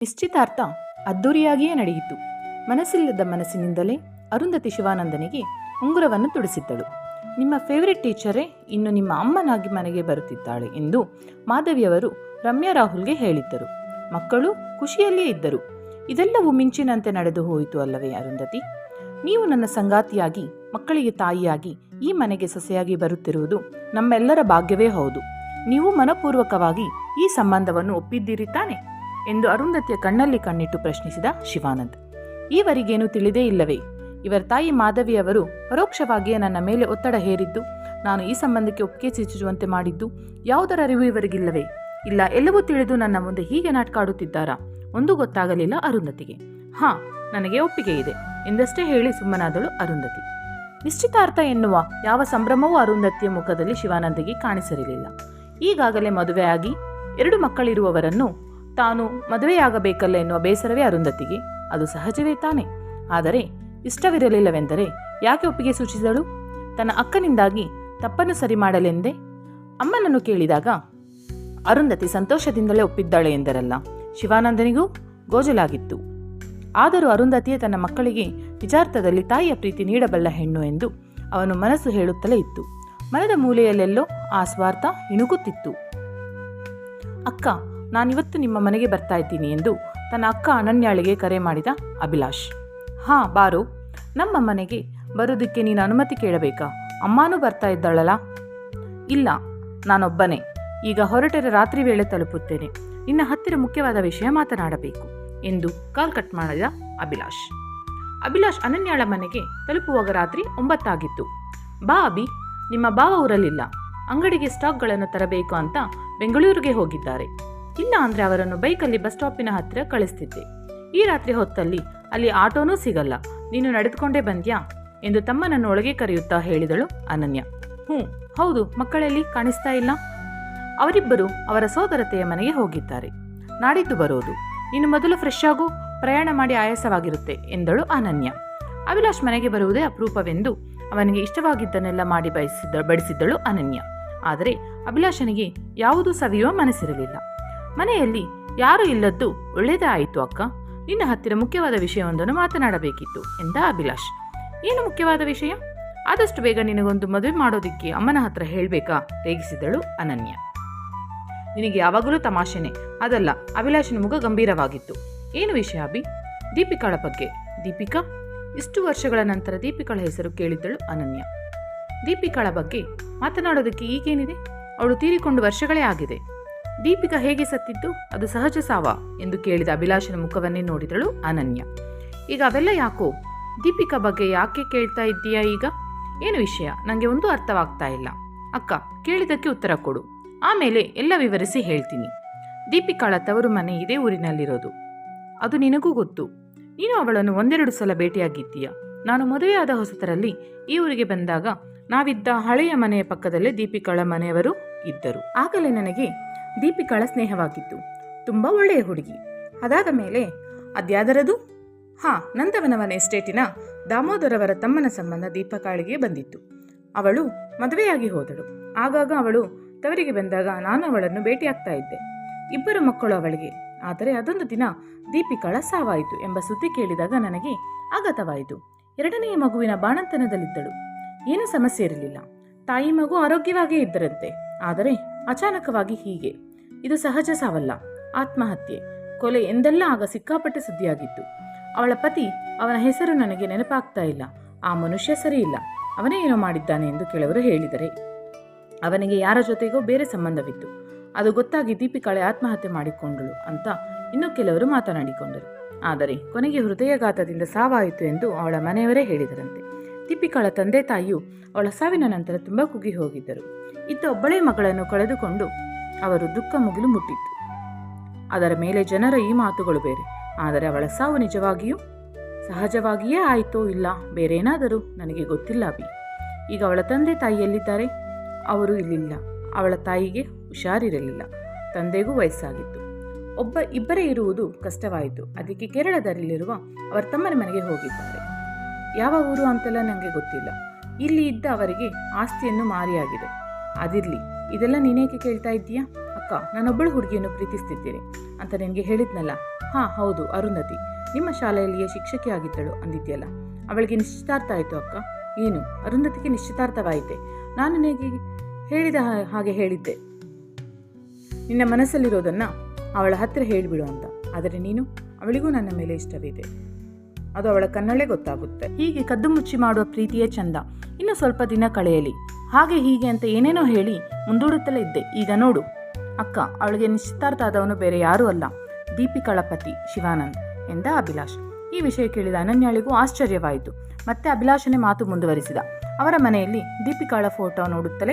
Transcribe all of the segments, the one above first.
ನಿಶ್ಚಿತಾರ್ಥ ಅದ್ದೂರಿಯಾಗಿಯೇ ನಡೆಯಿತು. ಮನಸ್ಸಿಲ್ಲದ ಮನಸ್ಸಿನಿಂದಲೇ ಅರುಂಧತಿ ಶಿವಾನಂದನಿಗೆ ಉಂಗುರವನ್ನು ತುಡಿಸಿದ್ದಳು. ನಿಮ್ಮ ಫೇವರೇಟ್ ಟೀಚರೇ ಇನ್ನು ನಿಮ್ಮ ಅಮ್ಮನಾಗಿ ಮನೆಗೆ ಬರುತ್ತಿದ್ದಾಳೆ ಎಂದು ಮಾಧವಿಯವರು ರಮ್ಯಾ ರಾಹುಲ್ಗೆ ಹೇಳಿದ್ದರು. ಮಕ್ಕಳು ಖುಷಿಯಲ್ಲಿಯೇ ಇದ್ದರು. ಇದೆಲ್ಲವೂ ಮಿಂಚಿನಂತೆ ನಡೆದು ಹೋಯಿತು ಅಲ್ಲವೇ ಅರುಂಧತಿ? ನೀವು ನನ್ನ ಸಂಗಾತಿಯಾಗಿ, ಮಕ್ಕಳಿಗೆ ತಾಯಿಯಾಗಿ ಈ ಮನೆಗೆ ಸೊಸೆಯಾಗಿ ಬರುತ್ತಿರುವುದು ನಮ್ಮೆಲ್ಲರ ಭಾಗ್ಯವೇ ಹೌದು. ನೀವು ಮನಪೂರ್ವಕವಾಗಿ ಈ ಸಂಬಂಧವನ್ನು ಒಪ್ಪಿದ್ದೀರಿ ತಾನೆ? ಎಂದು ಅರುಂಧತಿಯ ಕಣ್ಣಲ್ಲಿ ಕಣ್ಣಿಟ್ಟು ಪ್ರಶ್ನಿಸಿದ ಶಿವಾನಂದ್. ಈವರಿಗೇನು ತಿಳಿದೇ ಇಲ್ಲವೇ? ಇವರ ತಾಯಿ ಮಾಧವಿಯವರು ಪರೋಕ್ಷವಾಗಿಯೇ ನನ್ನ ಮೇಲೆ ಒತ್ತಡ ಹೇರಿದ್ದು, ನಾನು ಈ ಸಂಬಂಧಕ್ಕೆ ಒಪ್ಪಿಗೆ ಸೂಚಿಸುವಂತೆ ಮಾಡಿದ್ದು ಯಾವುದರ ಅರಿವು ಇವರಿಗಿಲ್ಲವೇ? ಇಲ್ಲ, ಎಲ್ಲವೂ ತಿಳಿದು ನನ್ನ ಮುಂದೆ ಹೀಗೆ ನಾಟಕ ಆಡುತ್ತಿದ್ದಾರಾ ಒಂದು ಗೊತ್ತಾಗಲಿಲ್ಲ ಅರುಂಧತಿಗೆ. ಹಾ, ನನಗೆ ಒಪ್ಪಿಗೆ ಇದೆ, ಎಂದಷ್ಟೇ ಹೇಳಿ ಸುಮ್ಮನಾದಳು ಅರುಂಧತಿ. ನಿಶ್ಚಿತಾರ್ಥ ಎನ್ನುವ ಯಾವ ಸಂಭ್ರಮವೂ ಅರುಂಧತಿಯ ಮುಖದಲ್ಲಿ ಶಿವಾನಂದಿಗೆ ಕಾಣಿಸಿರಲಿಲ್ಲ. ಈಗಾಗಲೇ ಮದುವೆಯಾಗಿ ಎರಡು ಮಕ್ಕಳಿರುವವರನ್ನು ತಾನು ಮದುವೆಯಾಗಬೇಕಲ್ಲ ಎನ್ನುವ ಬೇಸರವೇ ಅರುಂಧತಿಗೆ. ಅದು ಸಹಜವೇ ತಾನೆ. ಆದರೆ ಇಷ್ಟವಿರಲಿಲ್ಲವೆಂದರೆ ಯಾಕೆ ಒಪ್ಪಿಗೆ ಸೂಚಿಸಿದಳು? ತನ್ನ ಅಕ್ಕನಿಂದಾಗಿ ತಪ್ಪನ್ನು ಸರಿ ಮಾಡಲೆಂದೇ? ಅಮ್ಮನನ್ನು ಕೇಳಿದಾಗ, ಅರುಂಧತಿ ಸಂತೋಷದಿಂದಲೇ ಒಪ್ಪಿದ್ದಾಳೆ ಎಂದರಲ್ಲ, ಶಿವಾನಂದನಿಗೂ ಗೋಜಲಾಗಿತ್ತು. ಆದರೂ ಅರುಂಧತಿಯೇ ತನ್ನ ಮಕ್ಕಳಿಗೆ ನಿಜಾರ್ಥದಲ್ಲಿ ತಾಯಿಯ ಪ್ರೀತಿ ನೀಡಬಲ್ಲ ಹೆಣ್ಣು ಎಂದು ಅವನು ಮನಸ್ಸು ಹೇಳುತ್ತಲೇ ಇತ್ತು. ಮನದ ಮೂಲೆಯಲ್ಲೆಲ್ಲೋ ಆ ಸ್ವಾರ್ಥ ಇಣುಕುತ್ತಿತ್ತು. ಅಕ್ಕ ನಾನಿವತ್ತು ನಿಮ್ಮ ಮನೆಗೆ ಬರ್ತಾ ಇದ್ದೀನಿ ಎಂದು ತನ್ನ ಅಕ್ಕ ಅನನ್ಯಾಳಿಗೆ ಕರೆ ಮಾಡಿದ ಅಭಿಲಾಷ್. ಹಾ, ಬಾರು. ನಮ್ಮ ಮನೆಗೆ ಬರೋದಕ್ಕೆ ನೀನು ಅನುಮತಿ ಕೇಳಬೇಕಾ? ಅಮ್ಮನೂ ಬರ್ತಾ ಇದ್ದಾಳಲ್ಲ? ಇಲ್ಲ, ನಾನೊಬ್ಬನೇ. ಈಗ ಹೊರಟರೆ ರಾತ್ರಿ ವೇಳೆ ತಲುಪುತ್ತೇನೆ. ನಿನ್ನ ಹತ್ತಿರ ಮುಖ್ಯವಾದ ವಿಷಯ ಮಾತನಾಡಬೇಕು ಎಂದು ಕಾಲ್ ಕಟ್ ಮಾಡಿದ ಅಭಿಲಾಷ್. ಅಭಿಲಾಷ್ ಅನನ್ಯಾಳ ಮನೆಗೆ ತಲುಪುವಾಗ ರಾತ್ರಿ ಒಂಬತ್ತಾಗಿತ್ತು. ಬಾ, ಅಭಿ. ನಿಮ್ಮ ಬಾವ ಊರಲ್ಲಿಲ್ಲ. ಅಂಗಡಿಗೆ ಸ್ಟಾಕ್ಗಳನ್ನು ತರಬೇಕು ಅಂತ ಬೆಂಗಳೂರಿಗೆ ಹೋಗಿದ್ದಾರೆ. ಇಲ್ಲ ಅಂದರೆ ಅವರನ್ನು ಬೈಕಲ್ಲಿ ಬಸ್ ಸ್ಟಾಪಿನ ಹತ್ತಿರ ಕಳಿಸ್ತಿದ್ದೆ. ಈ ರಾತ್ರಿ ಹೊತ್ತಲ್ಲಿ ಅಲ್ಲಿ ಆಟೋನೂ ಸಿಗಲ್ಲ. ನೀನು ನಡೆದುಕೊಂಡೇ ಬಂದ್ಯಾ? ಎಂದು ತಮ್ಮನನ್ನು ಒಳಗೆ ಕರೆಯುತ್ತಾ ಹೇಳಿದಳು ಅನನ್ಯ. ಹ್ಞೂ, ಹೌದು, ಮಕ್ಕಳಲ್ಲಿ ಕಾಣಿಸ್ತಾ ಇಲ್ಲ. ಅವರಿಬ್ಬರು ಅವರ ಸೋದರತೆಯ ಮನೆಗೆ ಹೋಗಿದ್ದಾರೆ. ನಾಡಿದ್ದು ಬರೋದು. ನೀನು ಮೊದಲು ಫ್ರೆಶ್ ಆಗು, ಪ್ರಯಾಣ ಮಾಡಿ ಆಯಾಸವಾಗಿರುತ್ತೆ, ಎಂದಳು ಅನನ್ಯ. ಅಭಿಲಾಷ್ ಮನೆಗೆ ಬರುವುದೇ ಅಪರೂಪವೆಂದು ಅವನಿಗೆ ಇಷ್ಟವಾಗಿದ್ದನ್ನೆಲ್ಲ ಮಾಡಿ ಬಯಸಿದ್ದ, ಬಡಿಸಿದ್ದಳು ಅನನ್ಯ. ಆದರೆ ಅಭಿಲಾಷನಿಗೆ ಯಾವುದೂ ಸವಿಯುವ ಮನಸ್ಸಿರಲಿಲ್ಲ. ಮನೆಯಲ್ಲಿ ಯಾರು ಇಲ್ಲದ್ದು ಒಳ್ಳೆಯದೇ ಆಯಿತು ಅಕ್ಕ. ನಿನ್ನ ಹತ್ತಿರ ಮುಖ್ಯವಾದ ವಿಷಯವೊಂದನ್ನು ಮಾತನಾಡಬೇಕಿತ್ತು ಎಂದ ಅಭಿಲಾಷ್. ಏನು ಮುಖ್ಯವಾದ ವಿಷಯ? ಆದಷ್ಟು ಬೇಗ ನಿನಗೊಂದು ಮದುವೆ ಮಾಡೋದಿಕ್ಕೆ ಅಮ್ಮನ ಹತ್ರ ಹೇಳಬೇಕಾ? ರೇಗಿಸಿದಳು ಅನನ್ಯ. ನಿನಗೆ ಯಾವಾಗಲೂ ತಮಾಷೆನೆ. ಅದಲ್ಲ, ಅಭಿಲಾಷನ ಮುಖ ಗಂಭೀರವಾಗಿತ್ತು. ಏನು ವಿಷಯ ಅಭಿ? ದೀಪಿಕಾಳ ಬಗ್ಗೆ. ದೀಪಿಕಾ? ಇಷ್ಟು ವರ್ಷಗಳ ನಂತರ ದೀಪಿಕಾಳ ಹೆಸರು ಕೇಳಿದ್ದಳು ಅನನ್ಯ. ದೀಪಿಕಾಳ ಬಗ್ಗೆ ಮಾತನಾಡೋದಕ್ಕೆ ಈಗೇನಿದೆ? ಅವಳು ತೀರಿಕೊಂಡು ವರ್ಷಗಳೇ ಆಗಿದೆ. ದೀಪಿಕಾ ಹೇಗೆ ಸತ್ತಿದ್ದು? ಅದು ಸಹಜ ಸಾವ ಎಂದು ಕೇಳಿದ ಅಭಿಲಾಷನ ಮುಖವನ್ನೇ ನೋಡಿದಳು ಅನನ್ಯ. ಈಗ ಅವೆಲ್ಲ ಯಾಕೋ? ದೀಪಿಕಾ ಬಗ್ಗೆ ಯಾಕೆ ಕೇಳ್ತಾ ಇದ್ದೀಯಾ ಈಗ? ಏನು ವಿಷಯ? ನನಗೆ ಒಂದು ಅರ್ಥವಾಗ್ತಾ ಇಲ್ಲ. ಅಕ್ಕ, ಕೇಳಿದ್ದಕ್ಕೆ ಉತ್ತರ ಕೊಡು. ಆಮೇಲೆ ಎಲ್ಲ ವಿವರಿಸಿ ಹೇಳ್ತೀನಿ. ದೀಪಿಕಾಳ ತವರು ಮನೆ ಇದೇ ಊರಿನಲ್ಲಿರೋದು. ಅದು ನಿನಗೂ ಗೊತ್ತು. ನೀನು ಅವಳನ್ನು ಒಂದೆರಡು ಸಲ ಭೇಟಿಯಾಗಿದ್ದೀಯ? ನಾನು ಮದುವೆಯಾದ ಹೊಸತರಲ್ಲಿ ಈ ಊರಿಗೆ ಬಂದಾಗ ನಾವಿದ್ದ ಹಳೆಯ ಮನೆಯ ಪಕ್ಕದಲ್ಲೇ ದೀಪಿಕಾಳ ಮನೆಯವರು ಇದ್ದರು. ಆಗಲೇ ನನಗೆ ದೀಪಿಕಾಳ ಸ್ನೇಹವಾಗಿತ್ತು. ತುಂಬ ಒಳ್ಳೆಯ ಹುಡುಗಿ. ಅದಾದ ಮೇಲೆ, ಅದ್ಯಾದರದು? ಹಾ, ನಂದವನವನ ಎಸ್ಟೇಟಿನ ದಾಮೋದರವರ ತಮ್ಮನ ಸಂಬಂಧ ದೀಪಕಾಳಿಗೆ ಬಂದಿತ್ತು. ಅವಳು ಮದುವೆಯಾಗಿ ಹೋದಳು. ಆಗಾಗ ಅವಳು ತವರಿಗೆ ಬಂದಾಗ ನಾನು ಅವಳನ್ನು ಭೇಟಿಯಾಗ್ತಾ ಇದ್ದೆ. ಇಬ್ಬರು ಮಕ್ಕಳು ಅವಳಿಗೆ. ಆದರೆ ಅದೊಂದು ದಿನ ದೀಪಿಕಾಳ ಸಾವಾಯಿತು ಎಂಬ ಸುದ್ದಿ ಕೇಳಿದಾಗ ನನಗೆ ಆಘಾತವಾಯಿತು. ಎರಡನೆಯ ಮಗುವಿನ ಬಾಣಂತನದಲ್ಲಿದ್ದಳು. ಏನೂ ಸಮಸ್ಯೆ ಇರಲಿಲ್ಲ. ತಾಯಿ ಮಗು ಆರೋಗ್ಯವಾಗೇ ಇದ್ದರಂತೆ. ಆದರೆ ಅಚಾನಕವಾಗಿ ಹೀಗೆ. ಇದು ಸಹಜ ಸಾವಲ್ಲ. ಆತ್ಮಹತ್ಯೆ. ಕೊಲೆ ಎಂದೆಲ್ಲ ಆಗ ಸಿಕ್ಕಾಪಟ್ಟೆ ಸುದ್ದಿಯಾಗಿತ್ತು. ಅವಳ ಪತಿ ಅವನ ಹೆಸರು ನನಗೆ ನೆನಪಾಗ್ತಾ ಇಲ್ಲ. ಆ ಮನುಷ್ಯ ಸರಿಯಿಲ್ಲ ಅವನೇ ಏನೋ ಮಾಡಿದ್ದಾನೆ ಎಂದು ಕೆಲವರು ಹೇಳಿದರೆ. ಅವನಿಗೆ ಯಾರ ಜೊತೆಗೋ ಬೇರೆ ಸಂಬಂಧವಿತ್ತು. ಅದು ಗೊತ್ತಾಗಿ ದೀಪಿಕಾಳೆ ಆತ್ಮಹತ್ಯೆ ಮಾಡಿಕೊಂಡಳು ಅಂತ ಇನ್ನೂ ಕೆಲವರು ಮಾತನಾಡಿಕೊಂಡರು. ಆದರೆ ಕೊನೆಗೆ ಹೃದಯಘಾತದಿಂದ ಸಾವಾಯಿತು ಎಂದು ಅವಳ ಮನೆಯವರೇ ಹೇಳಿದರಂತೆ. ದೀಪಿಕಾಳ ತಂದೆ ತಾಯಿಯು ಅವಳ ಸಾವಿನ ನಂತರ ತುಂಬ ಕುಗ್ಗಿ ಹೋಗಿದ್ದರು. ಇತ್ತ ಒಬ್ಬಳೇ ಮಗಳನ್ನು ಕಳೆದುಕೊಂಡು ಅವರು ದುಃಖ ಮುಗಿಲು ಮುಟ್ಟಿತ್ತು. ಅದರ ಮೇಲೆ ಜನರ ಈ ಮಾತುಗಳು ಬೇರೆ. ಆದರೆ ಅವಳ ಸಾವು ನಿಜವಾಗಿಯೂ? ಸಹಜವಾಗಿಯೇ ಆಯಿತೋ ಇಲ್ಲ? ಬೇರೇನಾದರೂ? ನನಗೆ ಗೊತ್ತಿಲ್ಲ ಬಿ ಈಗ ಅವಳ ತಂದೆ ತಾಯಿ ಎಲ್ಲಿದ್ದಾರೆ ಅವರು ಇಲ್ಲಿಲ್ಲ. ಅವಳ ತಾಯಿಗೆ ಹುಷಾರಿರಲಿಲ್ಲ. ತಂದೆಗೂ ವಯಸ್ಸಾಗಿತ್ತು. ಒಬ್ಬ ಇಬ್ಬರೇ ಇರುವುದು ಕಷ್ಟವಾಯಿತು. ಅದಕ್ಕೆ ಕೇರಳದಲ್ಲಿರುವ ಅವರ ತಮ್ಮನ ಮನೆಗೆ ಹೋಗಿದ್ದಾರೆ. ಯಾವ ಊರು ಅಂತೆಲ್ಲ ನನಗೆ ಗೊತ್ತಿಲ್ಲ. ಇಲ್ಲಿ ಇದ್ದ ಅವರಿಗೆ ಆಸ್ತಿಯನ್ನು ಮಾರಿಯಾಗಿದೆ. ಅದಿರಲಿ. ಇದೆಲ್ಲ ನೀನೇಕೆ ಕೇಳ್ತಾ ಇದ್ದೀಯಾ? ಅಕ್ಕ, ನಾನೊಬ್ಬಳು ಹುಡುಗಿಯನ್ನು ಪ್ರೀತಿಸ್ತಿದ್ದೀನಿ ಅಂತ ನಿನಗೆ ಹೇಳಿದ್ನಲ್ಲ? ಹಾಂ, ಹೌದು, ಅರುಂಧತಿ. ನಿಮ್ಮ ಶಾಲೆಯಲ್ಲಿಯೇ ಶಿಕ್ಷಕಿಯಾಗಿದ್ದಳು ಅಂದಿದ್ಯಲ್ಲ? ಅವಳಿಗೆ ನಿಶ್ಚಿತಾರ್ಥ ಆಯಿತು ಅಕ್ಕ. ಏನು? ಅರುಂಧತಿಗೆ ನಿಶ್ಚಿತಾರ್ಥವಾಯಿತೆ. ನಾನು ನಿನಗೆ ಹೇಳಿದ ಹಾಗೆ ಹೇಳಿದ್ದೆ. ನಿನ್ನ ಮನಸ್ಸಲ್ಲಿರೋದನ್ನು ಅವಳ ಹತ್ತಿರ ಹೇಳಿಬಿಡು ಅಂತ. ಆದರೆ ನೀನು, ಅವಳಿಗೂ ನನ್ನ ಮೇಲೆ ಇಷ್ಟವಿದೆ. ಅದು ಅವಳ ಕನ್ನಡೇ ಗೊತ್ತಾಗುತ್ತೆ. ಹೀಗೆ ಕದ್ದು ಮುಚ್ಚಿ ಮಾಡುವ ಪ್ರೀತಿಯೇ ಚಂದ. ಇನ್ನು ಸ್ವಲ್ಪ ದಿನ ಕಳೆಯಲಿ. ಹಾಗೆ ಹೀಗೆ ಅಂತ ಏನೇನೋ ಹೇಳಿ ಮುಂದೂಡುತ್ತಲೇ ಇದ್ದೆ. ಈಗ ನೋಡು. ಅಕ್ಕ, ಅವಳಿಗೆ ನಿಶ್ಚಿತಾರ್ಥ ಆದವನು ಬೇರೆ ಯಾರೂ ಅಲ್ಲ. ದೀಪಿಕಳ ಪತಿ ಶಿವಾನಂದ್ ಎಂದ ಅಭಿಲಾಷ್. ಈ ವಿಷಯ ಕೇಳಿದ ಅನನ್ಯಾಳಿಗೂ ಆಶ್ಚರ್ಯವಾಯಿತು. ಮತ್ತೆ ಅಭಿಲಾಷನೇ ಮಾತು ಮುಂದುವರಿಸಿದ. ಅವರ ಮನೆಯಲ್ಲಿ ದೀಪಿಕಾಳ ಫೋಟೋ ನೋಡುತ್ತಲೇ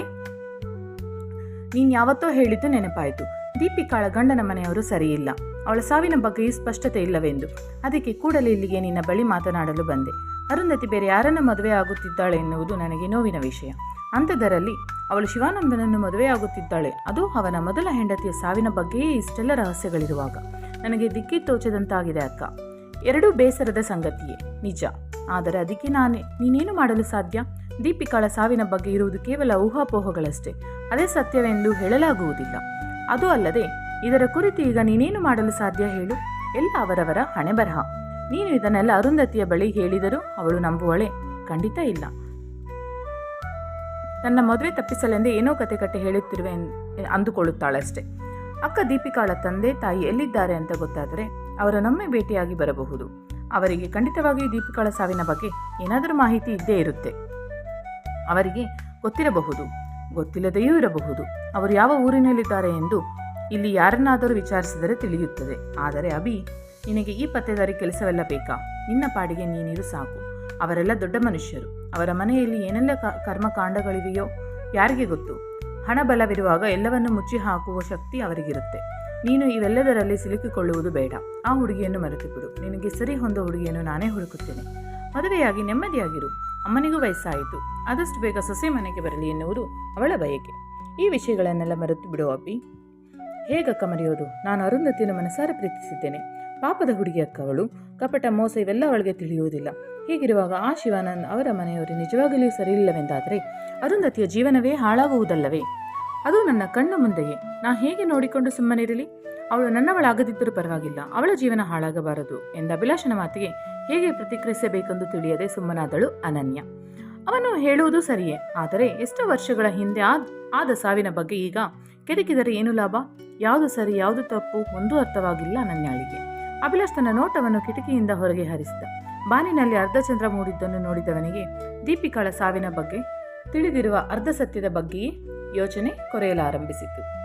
ನೀನು ಯಾವತ್ತೋ ಹೇಳಿದ್ದು ನೆನಪಾಯಿತು. ದೀಪಿಕಾಳ ಗಂಡನ ಮನೆಯವರು ಸರಿಯಿಲ್ಲ. ಅವಳ ಸಾವಿನ ಬಗ್ಗೆಯೂ ಸ್ಪಷ್ಟತೆ ಇಲ್ಲವೆಂದು. ಅದಕ್ಕೆ ಕೂಡಲೇ ಇಲ್ಲಿಗೆ ನಿನ್ನ ಬಳಿ ಮಾತನಾಡಲು ಬಂದೆ. ಅರುಂಧತಿ ಬೇರೆ ಯಾರನ್ನ ಮದುವೆ ಆಗುತ್ತಿದ್ದಾಳೆ ಎನ್ನುವುದು ನನಗೆ ನೋವಿನ ವಿಷಯ. ಅಂಥದ್ದರಲ್ಲಿ ಅವಳು ಶಿವಾನಂದನನ್ನು ಮದುವೆಯಾಗುತ್ತಿದ್ದಾಳೆ. ಅದು ಅವನ ಮೊದಲ ಹೆಂಡತಿಯ ಸಾವಿನ ಬಗ್ಗೆಯೇ ಇಷ್ಟೆಲ್ಲ ರಹಸ್ಯಗಳಿರುವಾಗ. ನನಗೆ ದಿಕ್ಕಿ ತೋಚದಂತಾಗಿದೆ ಅಕ್ಕ. ಎರಡೂ ಬೇಸರದ ಸಂಗತಿಯೇ. ನಿಜ. ಆದರೆ ಅದಕ್ಕೆ ನಾನೇ, ನೀನೇನು ಮಾಡಲು ಸಾಧ್ಯ? ದೀಪಿಕಾಳ ಸಾವಿನ ಬಗ್ಗೆ ಇರುವುದು ಕೇವಲ ಊಹಾಪೋಹಗಳಷ್ಟೇ. ಅದೇ ಸತ್ಯವೆಂದು ಹೇಳಲಾಗುವುದಿಲ್ಲ. ಅದು ಅಲ್ಲದೆ, ಇದರ ಕುರಿತು ಈಗ ನೀನೇನು ಮಾಡಲು ಸಾಧ್ಯ ಹೇಳು? ಎಲ್ಲ ಅವರವರ ಹಣೆ ಬರಹ ನೀನು ಇದನ್ನೆಲ್ಲ ಅರುಂಧತಿಯ ಬಳಿ ಹೇಳಿದರೂ ಅವಳು ನಂಬುವಳೆ? ಖಂಡಿತ ಇಲ್ಲ. ನನ್ನ ಮದುವೆ ತಪ್ಪಿಸಲೆಂದೇ ಏನೋ ಕತೆ ಕಟ್ಟಿ ಹೇಳುತ್ತಿರುವೆ ಅಂದುಕೊಳ್ಳುತ್ತಾಳಷ್ಟೆ. ಅಕ್ಕ ದೀಪಿಕಾಳ ತಂದೆ ತಾಯಿ ಎಲ್ಲಿದ್ದಾರೆ ಅಂತ ಗೊತ್ತಾದರೆ ಅವರನ್ನೊಮ್ಮೆ ಭೇಟಿಯಾಗಿ ಬರಬಹುದು. ಅವರಿಗೆ ಖಂಡಿತವಾಗಿಯೂ ದೀಪಿಕಾಳ ಸಾವಿನ ಬಗ್ಗೆ ಏನಾದರೂ ಮಾಹಿತಿ ಇದ್ದೇ ಇರುತ್ತೆ. ಅವರಿಗೆ ಗೊತ್ತಿರಬಹುದು, ಗೊತ್ತಿಲ್ಲದೆಯೂ ಇರಬಹುದು. ಅವರು ಯಾವ ಊರಿನಲ್ಲಿದ್ದಾರೆ ಎಂದು ಇಲ್ಲಿ ಯಾರನ್ನಾದರೂ ವಿಚಾರಿಸಿದರೆ ತಿಳಿಯುತ್ತದೆ. ಆದರೆ ಅಭಿ, ನಿನಗೆ ಈ ಪತ್ತೆದಾರಿ ಕೆಲಸವೆಲ್ಲ ಬೇಕಾ? ನಿನ್ನ ಪಾಡಿಗೆ ನೀನಿರು ಸಾಕು. ಅವರೆಲ್ಲ ದೊಡ್ಡ ಮನುಷ್ಯರು. ಅವರ ಮನೆಯಲ್ಲಿ ಏನೆಲ್ಲ ಕರ್ಮಕಾಂಡಗಳಿವೆಯೋ ಯಾರಿಗೆ ಗೊತ್ತು? ಹಣ ಬಲವಿರುವಾಗ ಎಲ್ಲವನ್ನು ಮುಚ್ಚಿ ಹಾಕುವ ಶಕ್ತಿ ಅವರಿಗಿರುತ್ತೆ. ನೀನು ಇವೆಲ್ಲದರಲ್ಲಿ ಸಿಲುಕಿಕೊಳ್ಳುವುದು ಬೇಡ. ಆ ಹುಡುಗಿಯನ್ನು ಮರೆತುಬಿಡು. ನಿನಗೆ ಸರಿ ಹೊಂದ ಹುಡುಗಿಯನ್ನು ನಾನೇ ಹುಡುಕುತ್ತೇನೆ. ಮದುವೆಯಾಗಿ ನೆಮ್ಮದಿಯಾಗಿರು. ಅಮ್ಮನಿಗೂ ವಯಸ್ಸಾಯಿತು. ಆದಷ್ಟು ಬೇಗ ಸೊಸೆ ಮನೆಗೆ ಬರಲಿ ಎನ್ನುವುದು ಅವಳ ಬಯಕೆ. ಈ ವಿಷಯಗಳನ್ನೆಲ್ಲ ಮರೆತು ಬಿಡು ಅಬ್ಬಿ. ಹೇಗಕ್ಕ ಮರೆಯೋದು? ನಾನು ಅರುಂಧತಿಯನ್ನು ಮನಸಾರ ಪ್ರೀತಿಸಿದ್ದೇನೆ. ಪಾಪದ ಹುಡುಗಿ ಅಕ್ಕ ಅವಳು ಕಪಟ, ಮೋಸ ಇವೆಲ್ಲ ಅವಳಿಗೆ ತಿಳಿಯುವುದಿಲ್ಲ. ಹೀಗಿರುವಾಗ ಆ ಶಿವಾನಂದ್ ಅವರ ಮನೆಯವರು ನಿಜವಾಗಲೂ ಸರಿಯಿಲ್ಲವೆಂದಾದರೆ ಅರುಂಧತಿಯ ಜೀವನವೇ ಹಾಳಾಗುವುದಲ್ಲವೇ? ಅದು ನನ್ನ ಕಣ್ಣು ಮುಂದೆಯೇ. ನಾ ಹೇಗೆ ನೋಡಿಕೊಂಡು ಸುಮ್ಮನಿರಲಿ? ಅವಳು ನನ್ನವಳಾಗದಿದ್ದರೂ ಪರವಾಗಿಲ್ಲ. ಅವಳ ಜೀವನ ಹಾಳಾಗಬಾರದು ಎಂದ ಅಭಿಲಾಷನ ಮಾತಿಗೆ ಹೇಗೆ ಪ್ರತಿಕ್ರಿಯಿಸಬೇಕೆಂದು ತಿಳಿಯದೆ ಸುಮ್ಮನಾದಳು ಅನನ್ಯ. ಅವನು ಹೇಳುವುದು ಸರಿಯೇ. ಆದರೆ ಎಷ್ಟೋ ವರ್ಷಗಳ ಹಿಂದೆ ಆದ ಆದ ಸಾವಿನ ಬಗ್ಗೆ ಈಗ ಕೆದಕಿದರೆ ಏನು ಲಾಭ? ಯಾವುದು ಸರಿ, ಯಾವುದು ತಪ್ಪು? ಒಂದೂ ಅರ್ಥವಾಗಿಲ್ಲ ಅನನ್ಯಾಳಿಗೆ. ಅಭಿಲಾಷ್ ತನ್ನ ನೋಟವನ್ನು ಕಿಟಕಿಯಿಂದ ಹೊರಗೆ ಹರಿಸಿದ. ಬಾನಿನಲ್ಲಿ ಅರ್ಧಚಂದ್ರ ಮೂಡಿದ್ದನ್ನು ನೋಡಿದವನಿಗೆ, ದೀಪಿಕಾಳ ಸಾವಿನ ಬಗ್ಗೆ ತಿಳಿದಿರುವ ಅರ್ಧ ಸತ್ಯದ ಬಗ್ಗೆಯೇ ಯೋಚನೆ ಕೊರೆಯಲಾರಂಭಿಸಿತು.